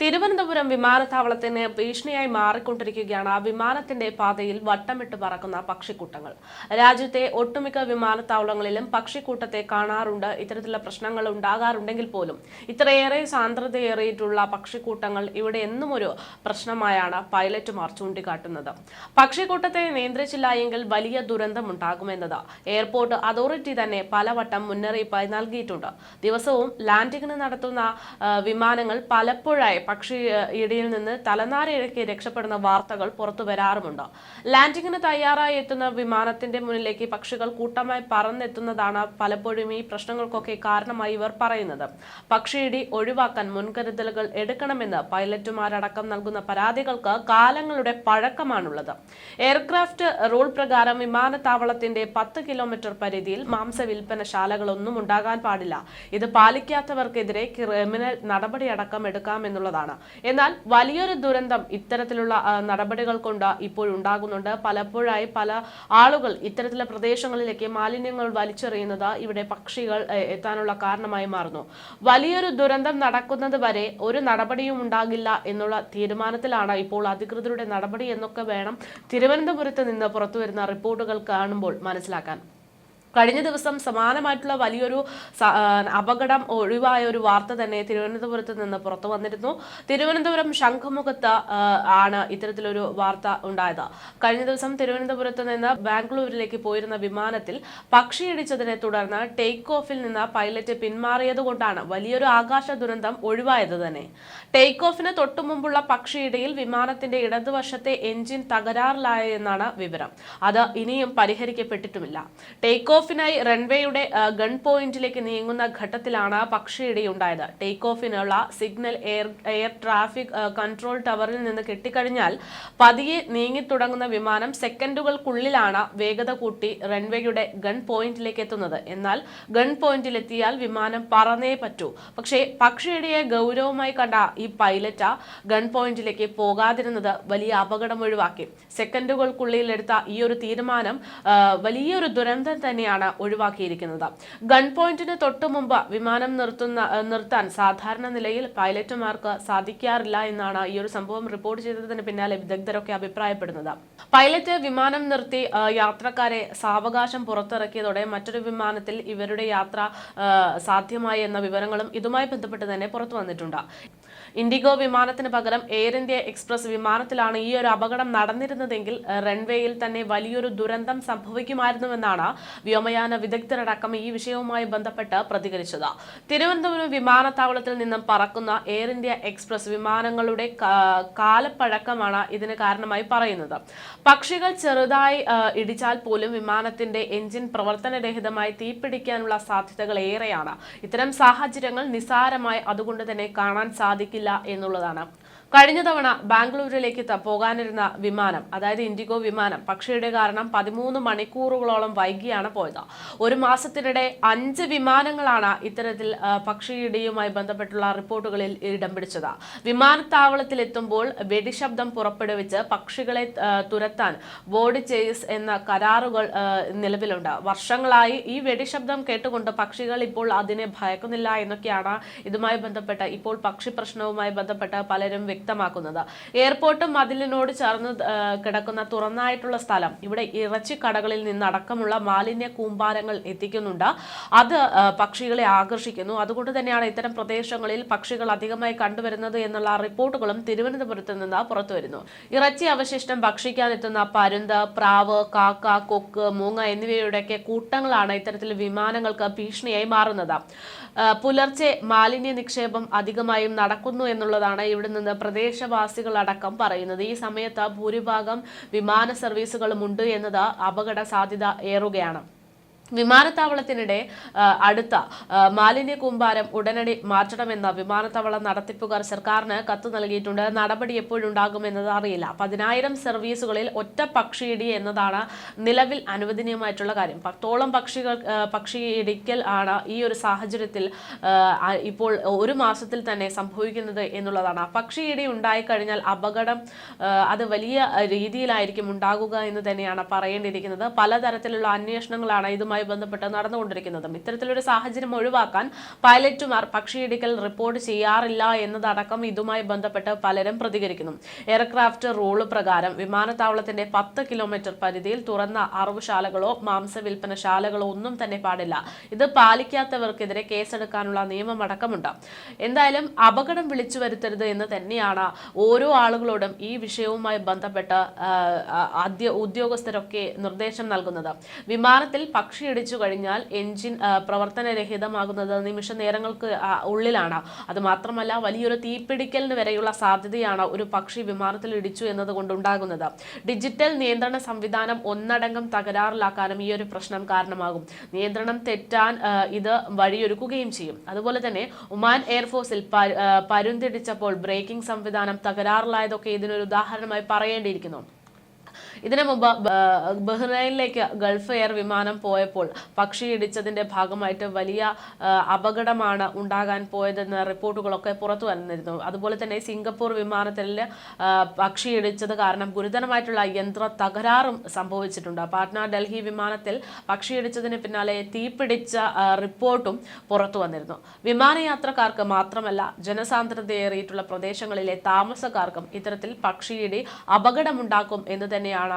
തിരുവനന്തപുരം വിമാനത്താവളത്തിന് ഭീഷണിയായി മാറിക്കൊണ്ടിരിക്കുകയാണ് വിമാനത്തിന്റെ പാതയിൽ വട്ടമിട്ട് പറക്കുന്ന പക്ഷിക്കൂട്ടങ്ങൾ. രാജ്യത്തെ ഒട്ടുമിക്ക വിമാനത്താവളങ്ങളിലും പക്ഷിക്കൂട്ടത്തെ കാണാറുണ്ട്. ഇത്തരത്തിലുള്ള പ്രശ്നങ്ങൾ ഉണ്ടാകാറുണ്ടെങ്കിൽ പോലും ഇത്രയേറെ സാന്ദ്രതയേറിയിട്ടുള്ള പക്ഷിക്കൂട്ടങ്ങൾ ഇവിടെ എന്നും ഒരു പ്രശ്നമായാണ് പൈലറ്റുമാർ ചൂണ്ടിക്കാട്ടുന്നത്. പക്ഷിക്കൂട്ടത്തെ നിയന്ത്രിച്ചില്ല എങ്കിൽ വലിയ ദുരന്തമുണ്ടാകുമെന്നത് എയർപോർട്ട് അതോറിറ്റി തന്നെ പലവട്ടം മുന്നറിയിപ്പായി നൽകിയിട്ടുണ്ട്. ദിവസവും ലാൻഡിങ്ങിന് നടത്തുന്ന വിമാനങ്ങൾ പലപ്പോഴായി പക്ഷി ഇടിയിൽ നിന്ന് തലനാരിഴക്കി രക്ഷപ്പെടുന്ന വാർത്തകൾ പുറത്തു വരാറുമുണ്ട്. ലാൻഡിങ്ങിന് തയ്യാറായി എത്തുന്ന വിമാനത്തിന്റെ മുന്നിലേക്ക് പക്ഷികൾ കൂട്ടമായി പറന്നെത്തുന്നതാണ് പലപ്പോഴും ഈ പ്രശ്നങ്ങൾക്കൊക്കെ കാരണമായി ഇവർ പറയുന്നത്. പക്ഷിയിടി ഒഴിവാക്കാൻ മുൻകരുതലുകൾ എടുക്കണമെന്ന് പൈലറ്റുമാരടക്കം നൽകുന്ന പരാതികൾക്ക് കാലങ്ങളുടെ പഴക്കമാണുള്ളത്. എയർക്രാഫ്റ്റ് റൂൾ പ്രകാരം വിമാനത്താവളത്തിന്റെ പത്ത് കിലോമീറ്റർ പരിധിയിൽ മാംസ വിൽപ്പനശാലകളൊന്നും ഉണ്ടാകാൻ പാടില്ല. ഇത് പാലിക്കാത്തവർക്കെതിരെ ക്രിമിനൽ നടപടിയടക്കം എടുക്കാമെന്നുള്ളതാണ് എന്നാൽ വലിയൊരു ദുരന്തം ഇത്തരത്തിലുള്ള നടപടികൾ കൊണ്ട് ഇപ്പോൾ ഉണ്ടാകുന്നുണ്ട്. പലപ്പോഴായി പല ആളുകൾ ഇത്തരത്തിലെ പ്രദേശങ്ങളിലേക്ക് മാലിന്യങ്ങൾ വലിച്ചെറിയുന്നത് ഇവിടെ പക്ഷികൾ എത്താനുള്ള കാരണമായി മാറുന്നു. വലിയൊരു ദുരന്തം നടക്കുന്നത് വരെ ഒരു നടപടിയും ഉണ്ടാകില്ല എന്നുള്ള തീരുമാനത്തിലാണ് ഇപ്പോൾ അധികൃതരുടെ നടപടി എന്നൊക്കെ വേണം തിരുവനന്തപുരത്ത് നിന്ന് പുറത്തുവരുന്ന റിപ്പോർട്ടുകൾ കാണുമ്പോൾ മനസ്സിലാക്കാൻ. കഴിഞ്ഞ ദിവസം സമാനമായിട്ടുള്ള വലിയൊരു അപകടം ഒഴിവായ ഒരു വാർത്ത തന്നെ തിരുവനന്തപുരത്ത് നിന്ന് പുറത്തു വന്നിരുന്നു. തിരുവനന്തപുരം ശംഖുമുഖത്ത് ആണ് ഇത്തരത്തിലൊരു വാർത്ത ഉണ്ടായത്. കഴിഞ്ഞ ദിവസം തിരുവനന്തപുരത്ത് നിന്ന് ബാംഗ്ലൂരിലേക്ക് പോയിരുന്ന വിമാനത്തിൽ പക്ഷിയിടിച്ചതിനെ തുടർന്ന് ടേക്ക് ഓഫിൽ നിന്ന് പൈലറ്റ് പിന്മാറിയതുകൊണ്ടാണ് വലിയൊരു ആകാശ ദുരന്തം ഒഴിവായത് തന്നെ. ടേക്ക് ഓഫിന് തൊട്ടുമുമ്പുള്ള പക്ഷിയിടയിൽ വിമാനത്തിന്റെ ഇടതുവശത്തെ എഞ്ചിൻ തകരാറിലായെന്നാണ് വിവരം. അത് ഇനിയും പരിഹരിക്കപ്പെട്ടിട്ടുമില്ല. ടേക്ക് ഓഫിനായി റൺവേയുടെ ഗൺ പോയിന്റിലേക്ക് നീങ്ങുന്ന ഘട്ടത്തിലാണ് പക്ഷിയിടിയുണ്ടായത്. Take ഓഫിനുള്ള signal air air traffic control ടവറിൽ നിന്ന് കിട്ടിക്കഴിഞ്ഞാൽ പതിയെ നീങ്ങിത്തുടങ്ങുന്ന വിമാനം സെക്കൻഡുകൾക്കുള്ളിലാണ് വേഗത കൂട്ടി റൺവേയുടെ ഗൺ പോയിന്റിലേക്ക് എത്തുന്നത്. എന്നാൽ ഗൺ പോയിന്റിലെത്തിയാൽ വിമാനം പറന്നേ പറ്റൂ. പക്ഷേ പക്ഷിയിടയെ ഗൗരവമായി കണ്ട ഈ പൈലറ്റ് ഗൺ പോയിന്റിലേക്ക് പോകാതിരുന്നത് വലിയ അപകടം ഒഴിവാക്കി. സെക്കൻഡുകൾക്കുള്ളിൽ എടുത്ത ഈ ഒരു തീരുമാനം വലിയൊരു ദുരന്തം തന്നെയാണ് ഒഴിവാക്കിയിരിക്കുന്നത്. ഗൺ പോയിന്റിന് തൊട്ടു മുമ്പ് വിമാനം നിർത്തുന്ന നിർത്താൻ സാധാരണ നിലയിൽ പൈലറ്റുമാർക്ക് സാധിക്കാറില്ല എന്നാണ് ഈ ഒരു സംഭവം റിപ്പോർട്ട് ചെയ്തതിന് പിന്നാലെ വിദഗ്ധരൊക്കെ അഭിപ്രായപ്പെടുന്നത്. പൈലറ്റ് വിമാനം നിർത്തി യാത്രക്കാരെ സാവകാശം പുറത്തിറക്കിയതോടെ മറ്റൊരു വിമാനത്തിൽ ഇവരുടെ യാത്ര സാധ്യമായി എന്ന വിവരങ്ങളും ഇതുമായി ബന്ധപ്പെട്ട് തന്നെ പുറത്തു വന്നിട്ടുണ്ട്. ഇൻഡിഗോ വിമാനത്തിന് പകരം എയർ ഇന്ത്യ എക്സ്പ്രസ് വിമാനത്തിലാണ് ഈ ഒരു അപകടം നടന്നിരുന്നതെങ്കിൽ റൺവേയിൽ തന്നെ വലിയൊരു ദുരന്തം സംഭവിക്കുമായിരുന്നുവെന്നാണ് വ്യോമയാന വിദഗ്ധരടക്കം ഈ വിഷയവുമായി ബന്ധപ്പെട്ട് പ്രതികരിച്ചത്. തിരുവനന്തപുരം വിമാനത്താവളത്തിൽ നിന്നും പറക്കുന്ന എയർ ഇന്ത്യ എക്സ്പ്രസ് വിമാനങ്ങളുടെ കാലപ്പഴക്കമാണ് ഇതിന് കാരണമായി പറയുന്നത്. പക്ഷികൾ ചെറുതായി ഇടിച്ചാൽ പോലും വിമാനത്തിന്റെ എഞ്ചിൻ പ്രവർത്തനരഹിതമായി തീപിടിക്കാനുള്ള സാധ്യതകൾ ഏറെയാണ്. ഇത്തരം സാഹചര്യങ്ങൾ നിസാരമായി അതുകൊണ്ട് തന്നെ കാണാൻ സാധിക്കില്ല എന്നുള്ളതാണ്. കഴിഞ്ഞ തവണ ബാംഗ്ലൂരിലേക്ക് പോകാനിരുന്ന വിമാനം അതായത് ഇൻഡിഗോ വിമാനം പക്ഷിയുടെ കാരണം പതിമൂന്ന് മണിക്കൂറുകളോളം വൈകിയാണ് പോയത്. ഒരു മാസത്തിനിടെ അഞ്ച് വിമാനങ്ങളാണ് ഇത്തരത്തിൽ പക്ഷിയുടെയുമായി ബന്ധപ്പെട്ടുള്ള റിപ്പോർട്ടുകളിൽ ഇടം പിടിച്ചത്. വിമാനത്താവളത്തിൽ എത്തുമ്പോൾ വെടിശബ്ദം പുറപ്പെടുവിച്ച് പക്ഷികളെ തുരത്താൻ ബോഡി ചേസ് എന്ന കരാറുകൾ നിലവിലുണ്ട്. വർഷങ്ങളായി ഈ വെടിശബ്ദം കേട്ടുകൊണ്ട് പക്ഷികൾ ഇപ്പോൾ അതിനെ ഭയക്കുന്നില്ല എന്നൊക്കെയാണ് ഇതുമായി ബന്ധപ്പെട്ട ഇപ്പോൾ പക്ഷി പ്രശ്നവുമായി ബന്ധപ്പെട്ട് പലരും വ്യക്തമാക്കുന്നത്. എയർപോർട്ടും മതിലിനോട് ചേർന്ന് കിടക്കുന്ന തുറന്നായിട്ടുള്ള സ്ഥലം. ഇവിടെ ഇറച്ചി കടകളിൽ നിന്നടക്കമുള്ള മാലിന്യ കൂമ്പാരങ്ങൾ എത്തിക്കുന്നുണ്ട്. അത് പക്ഷികളെ ആകർഷിക്കുന്നു. അതുകൊണ്ട് തന്നെയാണ് ഇത്തരം പ്രദേശങ്ങളിൽ പക്ഷികൾ അധികമായി കണ്ടുവരുന്നത് എന്നുള്ള റിപ്പോർട്ടുകളും തിരുവനന്തപുരത്ത് നിന്ന് പുറത്തുവരുന്നു ഇറച്ചി അവശിഷ്ടം ഭക്ഷിക്കാൻ എത്തുന്ന പരുന്ത് പ്രാവ് കാക്ക കൊക്ക് മൂങ്ങ എന്നിവയുടെയൊക്കെ കൂട്ടങ്ങളാണ് ഇത്തരത്തിൽ വിമാനങ്ങൾക്ക് ഭീഷണിയായി മാറുന്നത്. പുലർച്ചെ മാലിന്യ നിക്ഷേപം അധികമായും നടക്കുന്നു എന്നുള്ളതാണ് ഇവിടെ നിന്ന് പ്രദേശവാസികളടക്കം പറയുന്നത്. ഈ സമയത്ത് ഭൂരിഭാഗം വിമാന സർവീസുകളും ഉണ്ട് എന്നത് അപകട സാധ്യത ഏറുകയാണ്. വിമാനത്താവളത്തിനിടെ അടുത്ത മാലിന്യ കൂമ്പാരം ഉടനടി മാറ്റണമെന്ന വിമാനത്താവള നടത്തിപ്പുകാർ സർക്കാരിന് കത്ത് നൽകിയിട്ടുണ്ട്. നടപടി എപ്പോഴുണ്ടാകുമെന്നത് അറിയില്ല. പതിനായിരം സർവീസുകളിൽ ഒറ്റ പക്ഷിയിടി എന്നതാണ് നിലവിൽ അനുവദനീയമായിട്ടുള്ള കാര്യം. പത്തോളം പക്ഷികൾ പക്ഷിയിടിക്കൽ ആണ് ഈ ഒരു സാഹചര്യത്തിൽ ഇപ്പോൾ ഒരു മാസത്തിൽ തന്നെ സംഭവിക്കുന്നത് എന്നുള്ളതാണ്. പക്ഷിയിടി ഉണ്ടായിക്കഴിഞ്ഞാൽ അപകടം അത് വലിയ രീതിയിലായിരിക്കും ഉണ്ടാകുക എന്ന് തന്നെയാണ് പറയേണ്ടിയിരിക്കുന്നത്. പലതരത്തിലുള്ള അന്വേഷണങ്ങളാണ് ഇതുമായി വിഷയവുമായി ബന്ധപ്പെട്ട് നടന്നുകൊണ്ടിരിക്കുന്നതും. ഇത്തരത്തിലൊരു സാഹചര്യം ഒഴിവാക്കാൻ പൈലറ്റുമാർ പക്ഷിയിടിക്കൽ റിപ്പോർട്ട് ചെയ്യാറില്ല എന്നതടക്കം ഇതുമായി ബന്ധപ്പെട്ട് പലരും പ്രതികരിക്കുന്നു. എയർക്രാഫ്റ്റ് റൂൾ പ്രകാരം വിമാനത്താവളത്തിന്റെ പത്ത് കിലോമീറ്റർ പരിധിയിൽ തുറന്ന അറവുശാലകളോ മാംസ വിൽപ്പനശാലകളോ ഒന്നും തന്നെ പാടില്ല. ഇത് പാലിക്കാത്തവർക്കെതിരെ കേസെടുക്കാനുള്ള നിയമമടക്കമുണ്ട്. എന്തായാലും അപകടം വിളിച്ചു വരുത്തരുത് എന്ന് തന്നെയാണ് ഓരോ ആളുകളോടും ഈ വിഷയവുമായി ബന്ധപ്പെട്ട് ഉദ്യോഗസ്ഥരൊക്കെ നിർദ്ദേശം നൽകുന്നത്. വിമാനത്തിൽ പക്ഷി ഇടിച്ചു കഴിഞ്ഞാൽ ആ, പ്രവർത്തനരഹിതമാകുന്നത് നിമിഷ നേരങ്ങൾക്ക് ഉള്ളിലാണ്. അത് മാത്രമല്ല വലിയൊരു തീപിടിക്കലിന് വരെയുള്ള സാധ്യതയാണ് ഒരു പക്ഷി വിമാനത്തിൽ ഇടിച്ചു എന്നതുകൊണ്ട് ഉണ്ടാകുന്നത് ഡിജിറ്റൽ നിയന്ത്രണ സംവിധാനം ഒന്നടങ്കം തകരാറിലാക്കാനും ഈ ഒരു പ്രശ്നം കാരണമാകും. നിയന്ത്രണം തെറ്റാൻ ഇത് വഴിയൊരുക്കുകയും ചെയ്യും. അതുപോലെ തന്നെ ഒമാൻ എയർഫോഴ്സിൽ പരുന്തിടിച്ചപ്പോൾ ബ്രേക്കിംഗ് സംവിധാനം തകരാറിലായതൊക്കെ ഇതിനൊരു ഉദാഹരണമായി പറയേണ്ടിയിരിക്കുന്നു. ഇതിനു മുമ്പ് ബഹ്റൈനിലേക്ക് ഗൾഫ് എയർ വിമാനം പോയപ്പോൾ പക്ഷി ഇടിച്ചതിന്റെ ഭാഗമായിട്ട് വലിയ അപകടമാണ് ഉണ്ടാകാൻ പോയതെന്ന റിപ്പോർട്ടുകളൊക്കെ പുറത്തു വന്നിരുന്നു. അതുപോലെ തന്നെ സിംഗപ്പൂർ വിമാനത്തിൽ ആ, പക്ഷി ഇടിച്ചത് കാരണം ഗുരുതരമായിട്ടുള്ള യന്ത്ര തകരാറും സംഭവിച്ചിട്ടുണ്ട്. പാട്ന ഡൽഹി വിമാനത്തിൽ പക്ഷി ഇടിച്ചതിന് പിന്നാലെ തീപിടിച്ച റിപ്പോർട്ടും പുറത്തു വന്നിരുന്നു. വിമാനയാത്രക്കാർക്ക് മാത്രമല്ല ജനസാന്ദ്രതയേറിയിട്ടുള്ള പ്രദേശങ്ങളിലെ താമസക്കാർക്കും ഇത്തരത്തിൽ പക്ഷിയിടി അപകടമുണ്ടാക്കും എന്ന് തന്നെയാണ്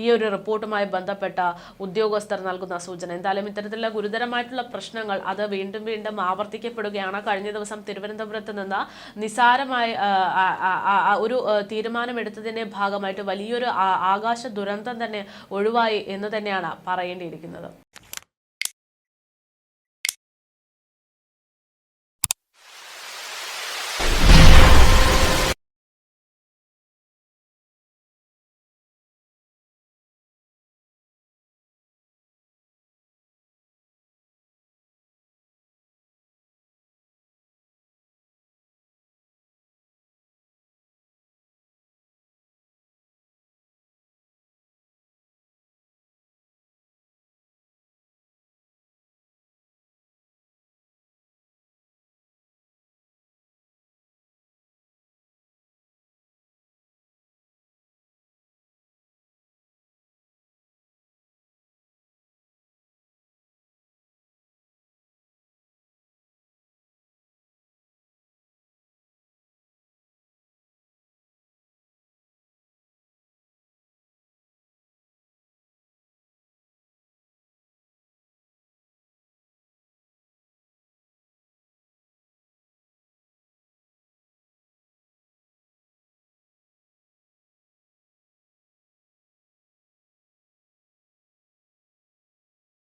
ഈ ഒരു റിപ്പോർട്ടുമായി ബന്ധപ്പെട്ട ഉദ്യോഗസ്ഥർ നൽകുന്ന സൂചന. എന്തായാലും ഇത്തരത്തിലുള്ള ഗുരുതരമായിട്ടുള്ള പ്രശ്നങ്ങൾ അത് വീണ്ടും വീണ്ടും ആവർത്തിക്കപ്പെടുകയാണ്. കഴിഞ്ഞ ദിവസം തിരുവനന്തപുരത്ത് നിന്ന് നിസാരമായ ഒരു തീരുമാനമെടുത്തതിന്റെ ഭാഗമായിട്ട് വലിയൊരു ആകാശ ദുരന്തം തന്നെ ഒഴിവായി എന്ന് തന്നെയാണ് പറയേണ്ടിയിരിക്കുന്നത്.